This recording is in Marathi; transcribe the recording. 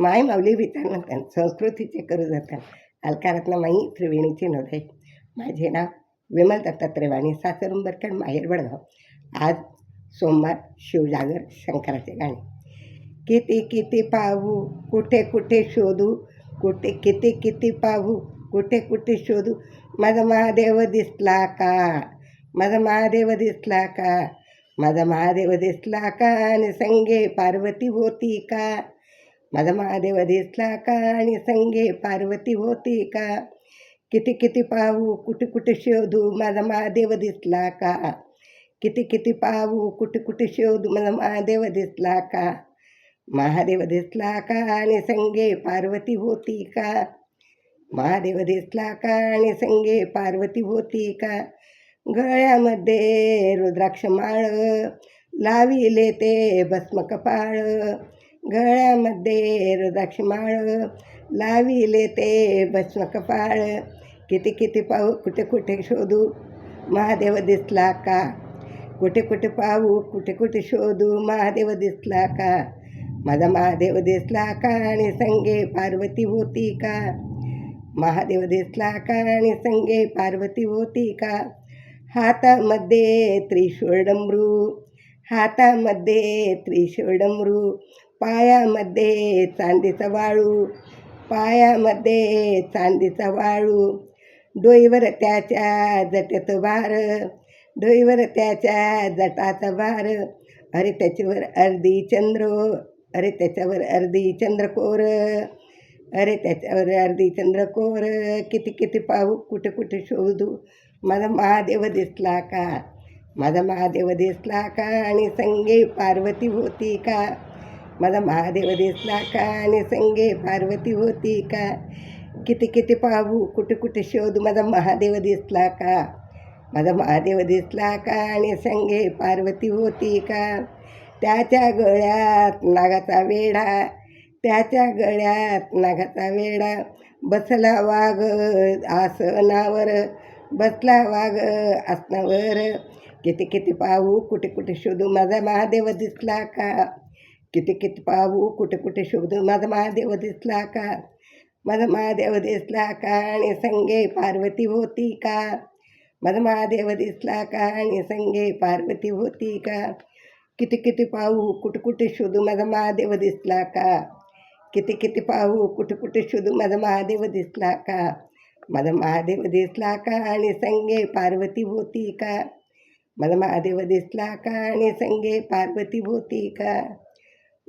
माय माऊली विचारनंतर संस्कृतीचे करू जातात. अलकारातनं माई त्रिवेणीचे नोंद आहे. माझे नाव विमल दत्तात्रय वाणी सासर उंबरखेड माहेर वडगाव. आज सोमवार शिवजागर शंकराचे गाणे. किती किती पाहू कुठे कुठे शोधू कुठे किती किती पाहू कुठे कुठे शोधू. माझा महादेव दिसला का? माझा महादेव दिसला का? माझा महादेव दिसला का? आणि संगे पार्वती होती का? माझा महादेव दिसला का आणि संगे पार्वती होती का? किती किती पाहू कुठे कुठे शोधू माझा महादेव दिसला का? किती किती पाहू कुठे कुठे शोधू माझा महादेव दिसला का? महादेव दिसला का आणि संगे पार्वती होती का? महादेव दिसला का आणि संगे पार्वती होती का? गळ्यामध्ये रुद्राक्ष माळ लाविले ते भस्म कपाळ गळ्यामध्ये रुदाक्षी माळ लाविले ते भस्म कपाळ किती किती पाहू कुठे कुठे शोधू? महादेव दिसला का? कुठे कुठे पाहू कुठे कुठे शोधू? महादेव दिसला का? माझा महादेव दिसला का आणि संगे पार्वती होती का? महादेव दिसला का आणि संगे पार्वती होती का? हातामध्ये त्रिशूळ डमरू हातामध्ये त्रिशूळ डमरू. पायामध्ये चांदीचा वाळू पायामध्ये चांदीचा वाळू. डोईवर त्याच्या जटेचं भार डोईवर त्याच्या जटाचा भार अरे त्याच्यावर अर्धी चंद्र अरे त्याच्यावर अर्धी चंद्रकोर अरे त्याच्यावर अर्धी चंद्रकोर. किती किती पाहू कुठे कुठे शोधू. माझा महादेव दिसला का? माझा महादेव दिसला का? आणि संगे पार्वती होती का? माझा महादेव दिसला का आणि संगे पार्वती होती का? किती किती पाहू कुठे कुठे शोधू माझा महादेव दिसला का माझा महादेव दिसला का आणि संगे पार्वती होती का? त्याच्या गळ्यात नागाचा वेढा त्याच्या गळ्यात नागाचा वेढा. बसला वाघ आसनावर बसला वाघ आसनावर. किती किती पाहू कुठे कुठे शोधू माझा महादेव दिसला का किती किती पाहू कुठे कुठे शोधू माझा महादेव दिसला का? माझा महादेव दिसला का? आणि संगे पार्वती होती का? माझा महादेव दिसला का? आणि संगे पार्वती होती का? किती किती पाहू कुठे कुठे शोधू माझा महादेव दिसला का? किती किती पाहू कुठे कुठे शोधू माझा महादेव दिसला का? माझा महादेव दिसला का? आणि संगे पार्वती होती का? माझा महादेव दिसला का? आणि संगे पार्वती होती का?